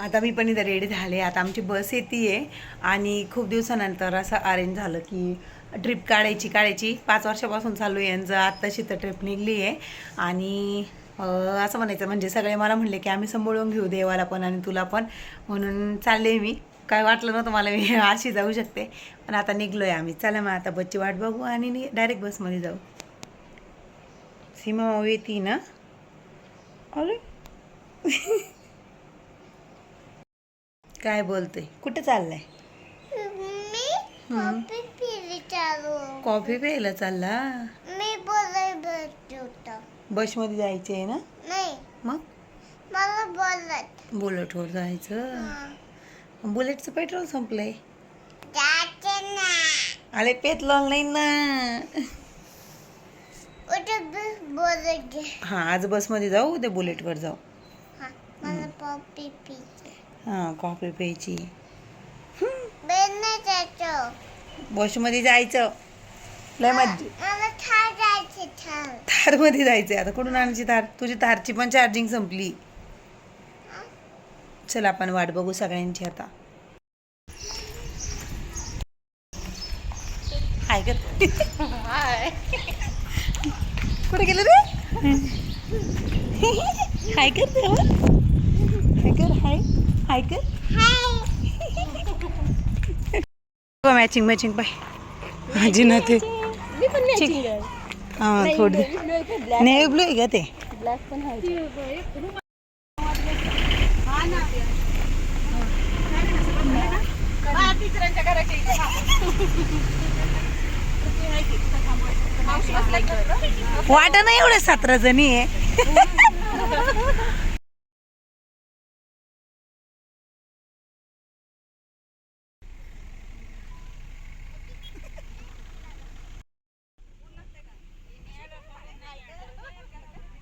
आता मी पण इथं रेडी झाले. आता आमची बस येते आणि खूप दिवसानंतर असं अरेंज झालं की ट्रिप काढायची काढायची. पाच वर्षापासून चालू आहे यांचं आत्ताशी तर ट्रिप निघली आहे आणि असं म्हणायचं म्हणजे सगळे मला म्हणले की आम्ही सांभाळून घेऊ देवाला पण आणि तुला पण. म्हणून चालले मी. काय वाटलं नव्हतं मला मी अशी जाऊ शकते. पण आता निघलो आहे आम्ही. चला मग आता बसची वाट बघू आणि डायरेक्ट बसमध्ये जाऊ. सीमा येते ना? अरे. काय बोलते कुठे चाललाय? मी कॉफी पिली चालू कॉफी प्यायला चालला? मी बोलाय बसलो होतं. बसमध्ये जायचे आहे ना? नाही. मग? मला बोलत. बुलेटवर जायचं. बुलेटचं पेट्रोल संपलंय. ना. अरे पेट्रोल नाही ना. बस बोलत घे. हां आज बसमध्ये जाऊ उद्या बुलेटवर जाऊ. हा मला कॉफी हां कॉफी प्यायची. नाही जायचं. बसमध्ये जायचं. लय मज्जा. थार जायचे थारमध्ये जायचंय. आता कुठून आणायची थार? तुझी थारची पण चार्जिंग संपली. चल आपण वाट बघू सगळ्यांची आता. कर कुठे गेलं रे? हाय कर हाय. कर हाय. हाय कर. मॅचिंग मॅचिंग पाय माझी ना ते हां थोडी नेव्ही ब्लू आहे. का ते? वाट नाही एवढे सतरा जणी आहे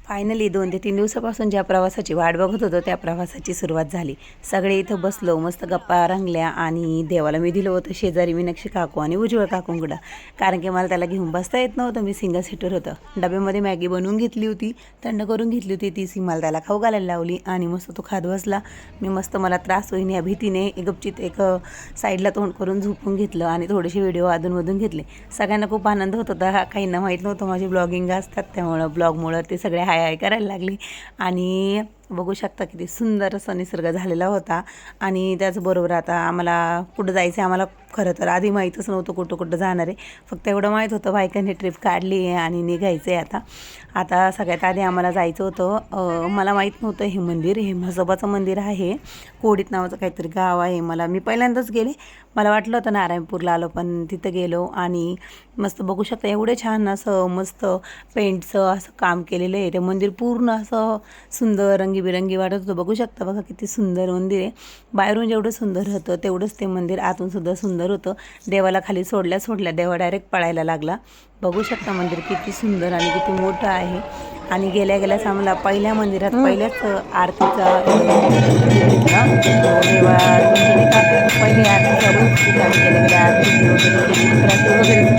फायनली दोन ते तीन दिवसापासून ज्या प्रवासाची वाट बघत होतो त्या प्रवासाची सुरुवात झाली. सगळे इथं बसलो मस्त गप्पा रंगल्या आणि देवाला मी दिलं होतं शेजारी मीनाक्षी काकू आणि उज्ज्वल काकूंकडं कारण की मला त्याला घेऊन बसता येत नव्हतं मी सिंगल सीटर होतं. डब्यामध्ये मॅगी बनवून घेतली होती थंड करून घेतली होती ती सी मला त्याला खाऊ घालायला लावली आणि मस्त तो खात बसला. मी मस्त मला त्रास होईन या भीतीने गपचित एक साईडला तोंड करून झोपून घेतलं आणि थोडेसे व्हिडिओ अधूनमधून घेतले. सगळ्यांना खूप आनंद होत होता हा काहींना माहीत नव्हतं माझी ब्लॉगिंग असतात त्यामुळं ब्लॉगमुळं ते सगळे हाय हाय करायला लागली. आणि बघू शकता किती सुंदर असा निसर्ग झालेला होता. आणि त्याचबरोबर आता आम्हाला कुठं जायचं आहे आम्हाला खरं तर आधी माहीतच नव्हतं कुठं कुठं जाणार आहे. फक्त एवढं माहीत होतं बायकांनी ट्रिप काढली आहे आणि निघायचं आहे आता. आता सगळ्यात आधी आम्हाला जायचं होतं. मला माहीत नव्हतं हे मंदिर हे म्हसोबाचं मंदिर आहे. कोडीत नावाचं काहीतरी गाव आहे. मला मी पहिल्यांदाच गेले. मला वाटलं होतं नारायणपूरला आलो पण तिथं गेलो आणि मस्त बघू शकता एवढं छान असं मस्त पेंटचं असं काम केलेलं आहे. ते मंदिर पूर्ण असं सुंदर रंगीबिरंगी वाटत होतं. बघू शकता बघा किती सुंदर मंदिर आहे. बाहेरून जेवढं सुंदर होतं तेवढंच ते मंदिर आतून सुद्धा सुंदर होतं. देवाला खाली सोडल्या सोडल्या देवा डायरेक्ट पळायला लागला. बघू शकता मंदिर किती सुंदर आणि किती मोठं आहे. आणि गेल्या गेल्याच आम्हाला पहिल्या मंदिरात पहिल्याच आरतीचा देवा पहिली गेल्या गेल्या आरती वगैरे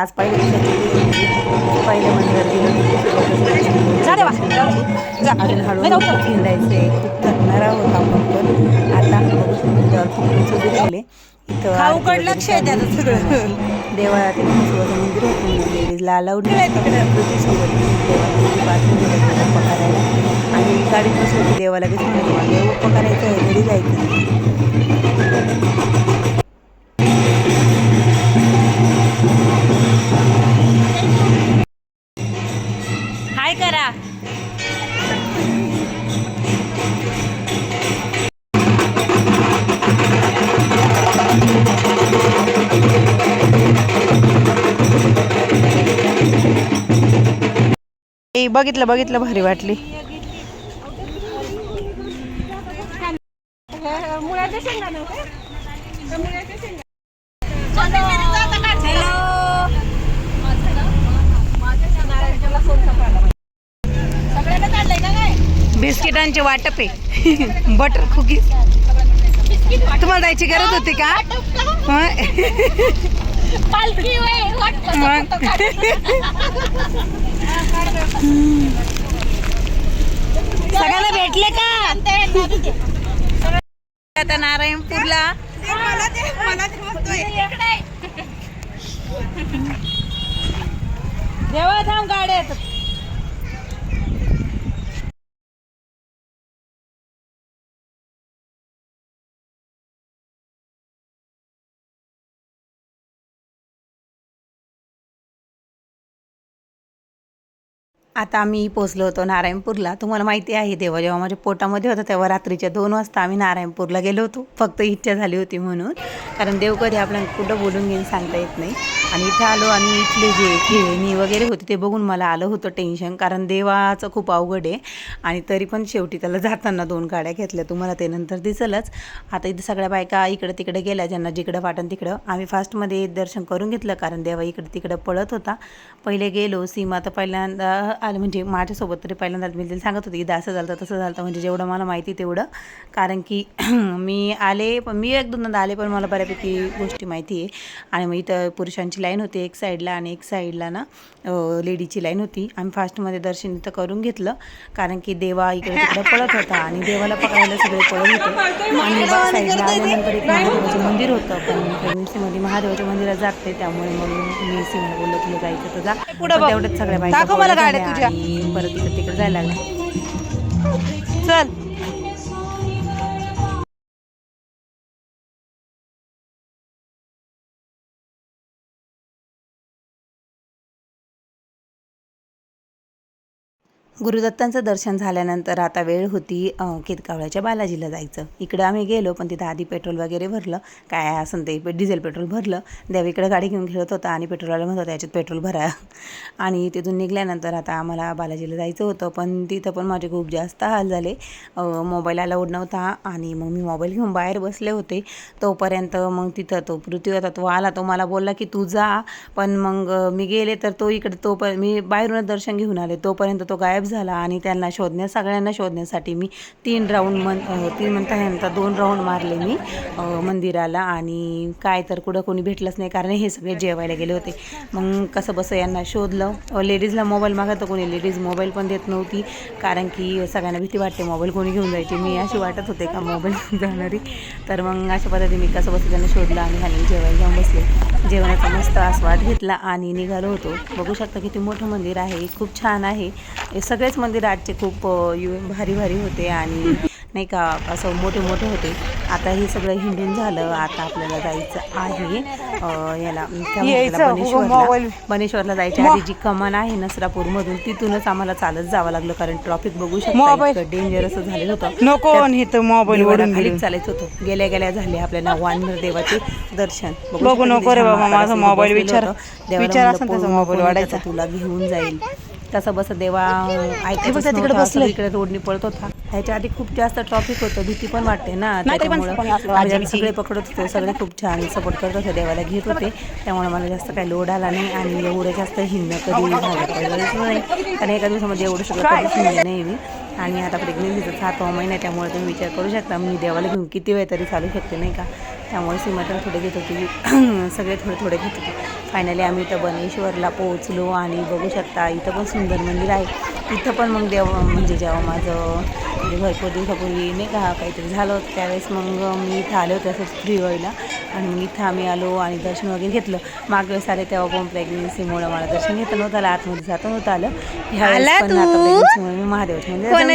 आज पहिल्या दिवसाची पहिल्या मंदिरात गेलो हळूहळू हिंडायचे खूप थकणारा होता आपण आता इथं चालू आहे. सगळं. देवाला मंदिर होतं लेडीजला अलाउड नाही गेलं आणि गाडीत बसलो की देवाला देव गप्पा करायचं आहे घरी जायचं बघितलं बघितलं भारी वाटली. बिस्किट मित्रांचे वाटप आहे. Butter cookies. तुम्हाला जायची गरज होती का? पालखी सगळ्यांना भेटले का? आता नारायणपूरला जेव्हा थांब गाड्या येतात आता आम्ही पोचलो होतो नारायणपूरला. तुम्हाला माहिती आहे तेव्हा जेव्हा माझ्या पोटामध्ये होतं तेव्हा रात्रीच्या दोन वाजता आम्ही नारायणपूरला गेलो होतो. फक्त इच्छा झाली होती म्हणून. कारण देव कधी आपल्याला कुठं बोलून घेऊन सांगता येत नाही. आणि इथं आलो आणि इथले जे खेळणी वगैरे होते ते बघून मला आलं होतं टेन्शन कारण देवाचं खूप अवघड आहे. आणि तरी पण शेवटी त्याला जाताना दोन गाड्या घेतल्या. तुम्हाला ते नंतर दिसलंच. आता इथं सगळ्या बायका इकडं तिकडे गेल्या. ज्यांना जिकडं वाटण तिकडं. आम्ही फास्टमध्ये दर्शन करून घेतलं. कारण देवा इकडं तिकडं पळत होता. पहिले गेलो. सीमा तर पहिल्यांदा आलं. म्हणजे माझ्यासोबत तरी पहिल्यांदा मी तिला सांगत होती की असं झालं तसं झालं म्हणजे जेवढं मला माहिती तेवढं. कारण की मी आले पण मी एक दोनदा आले पण मला बऱ्यापैकी गोष्टी माहिती आहे. आणि मग इथं पुरुषांची लाईन होती एक साईडला आणि एक साईडला ना लेडीची लाईन होती. आम्ही फास्टमध्ये दर्शन इथं करून घेतलं. कारण की देवा इकडे तिकडे पळत होता आणि देवाला पकडायला सगळे पळत होते. आणि साईडला आल्यानंतर एक महादेवाचं मंदिर होतं. पण प्रेग्नन्सीमध्ये महादेवाच्या मंदिरात जात त्यामुळे मग मी सीमा बोललो तुला जायचं तर जा. पण तेवढ्याच सगळ्या बायका तुझ्या परत तिकडे जायला लागला. चल. गुरुदत्तांचं दर्शन झाल्यानंतर आता वेळ होती केतकावळ्याच्या बालाजीला जायचं. इकडं आम्ही गेलो पण तिथं आधी पेट्रोल वगैरे भरलं. काय असं ते डिझेल पेट्रोल भरलं. देव इकडं गाडी घेऊन खेळत होता आणि पेट्रोलवाला म्हणत होता याच्यात पेट्रोल भरा. आणि तिथून निघाल्यानंतर आता आम्हाला बालाजीला जायचं होतं पण तिथं पण माझे खूप जास्त हाल झाले. मोबाईल अलाउड नव्हता आणि मग मी मोबाईल घेऊन बाहेर बसले होते. तोपर्यंत मग तिथं तो पृथ्वी होता तो आला तो मला बोलला की तू जा. पण मग मी गेले तर तो इकडे तो पण मी बाहेरूनच दर्शन घेऊन आले. तोपर्यंत तो गायब झाला आणि त्यांना शोधण्या सगळ्यांना शोधण्यासाठी मी तीन राऊंड मन तीन म्हणता दोन राऊंड मारले मी मंदिराला आणि काय तर कुठं कोणी भेटलंच नाही कारण हे सगळे जेवायला गेले होते. मग कसं बसं यांना शोधलं. लेडीजला मोबाईल मागत कोणी लेडीज मोबाईल पण देत नव्हती कारण की सगळ्यांना भीती वाटते मोबाईल कोणी घेऊन जायची. मी अशी वाटत होते का मोबाईल घेऊन जाणारी. तर मग अशा पद्धतीने मी कसं बसं त्यांना शोधलं आणि खाली जेवायला जाऊन बसले. जेवणाचा मस्त आस्वाद घेतला आणि निघालो होतो. बघू शकता किती मोठं मंदिर आहे. खूप छान आहे. हे सगळेच मंदिर आजचे खूप यु- भारी भारी होते आणि नाही का असं मोठे मोठे होते. आता हे सगळं हिंडून झालं आता आपल्याला जायचं आहे. याला? बनेश्वरला. बनेश्वरला जायच्या आधी जी कमान आहे नसरापूरमधून तिथूनच आम्हाला चालत जावं लागलं कारण ट्रॉफिक बघू शकता डेंजर असं झालेलं होतं. नको हे मोबाईल खालीच चालायचं होतं. गेल्या गेल्या झाले आपल्याला वानर देवाचे दर्शन. बघू नको रे बाबा, माझा मोबाईल विचार- विचार मोबाईल वाढायचा. तुला घेऊन जाईल. तसं बस देवा बसलंय. सगळीकडे रोडनी पळत होता. ह्याच्या आधी खूप जास्त ट्रॉफिक होतं भीती पण वाटते ना तरी त्याच्यामुळं. सगळे पकडत होते सगळे खूप छान सपोर्ट करत होते देवाला घेत होते. त्यामुळे मला जास्त काही लोड आला नाही आणि एवढं जास्त हिंडणं कधी नाही कारण एका दिवसामध्ये एवढं सगळं कधीच हिंडले नाही मी. आणि आता प्रेग्नेन्सीचा सातवा महिना त्यामुळे तुम्ही विचार करू शकता. मी देवाला घेऊन किती वेळ तरी चालू शकते नाही का? त्यामुळे सीमातून थोडे घेत होती. सगळे थोडे थोडे घेत होते. फायनली आम्ही इथं बनेश्वरला पोहोचलो आणि बघू शकता इथं पण सुंदर मंदिर आहे. इथं पण मग देव म्हणजे जेव्हा माझं म्हणजे भरपूर दिवसापूर्वी नाही का काहीतरी झालं होतं त्यावेळेस मग मी इथं आले होते असंच फ्री व्हायला आणि मग इथं आम्ही आलो आणि दर्शन वगैरे घेतलं. मागच्या वेळेस आले तेव्हा पण प्रेग्नेन्सीमुळे मला दर्शन घेता नव्हतं आलं आतमध्ये जाता नव्हतं आलं. ह्यावेळेस पण आता प्रेग्नेन्सीमुळे मी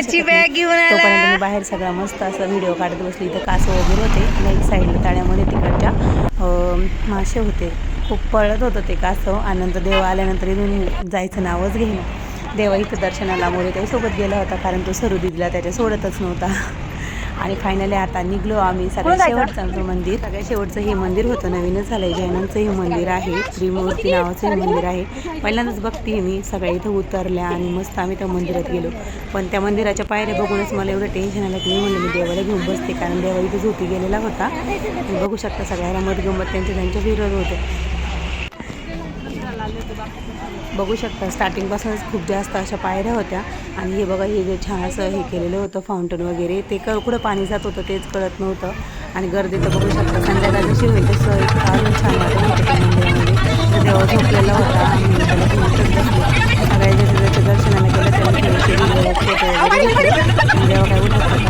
शकत नाही. तोपर्यंत मी बाहेर सगळा मस्त असा व्हिडिओ काढत बसली. इथं कासव वगैरे होते आणि एक साईडला तळ्यामध्ये तिकडच्या मासे होते. खूप पळत होतं ते कासव. आनंद देव आल्यानंतर इथून जायचं नावच घेईन. देवा इथं दर्शनाला मोरे त्याच्यासोबत गेला होता कारण तो सरुदीदला त्याच्या सोडतच नव्हता. आणि फायनली आता निघलो आम्ही सगळ्यात शेवटचं आमचं मंदिर सगळ्यात शेवटचं हे मंदिर होतं नवीनच झालं आहे जैनांचं हे मंदिर आहे त्रिमूर्ती नावाचं हे मंदिर आहे. पहिल्यांदाच बघते मी सगळ्या इथं उतरल्या आणि मस्त आम्ही त्या मंदिरात गेलो. पण त्या मंदिराच्या पायऱ्या बघूनच मला एवढं टेन्शन आलं की मी म्हणलं मी देवाला घेऊन बसते कारण देवा इथं झोपी गेलेला होता. तुम्ही बघू शकता सगळ्याला मत गंमत त्यांचे त्यांचे विरोध होते. बघू शकता स्टार्टिंगपासूनच खूप जास्त अशा पायऱ्या होत्या. आणि हे बघा हे जे छान असं हे केलेलं होतं फाउंटन वगैरे ते क कुठं पाणी जात होतं तेच कळत नव्हतं. आणि गर्दी तर बघू शकता संध्याकाळ जशी होईल तसं फारच छान वाटत होतं त्या मंदिरामध्ये. झोपलेला होता आणि सगळ्या जसं जसं दर्शनाला केलं तेव्हा वगैरे. देवा काय उठत होतं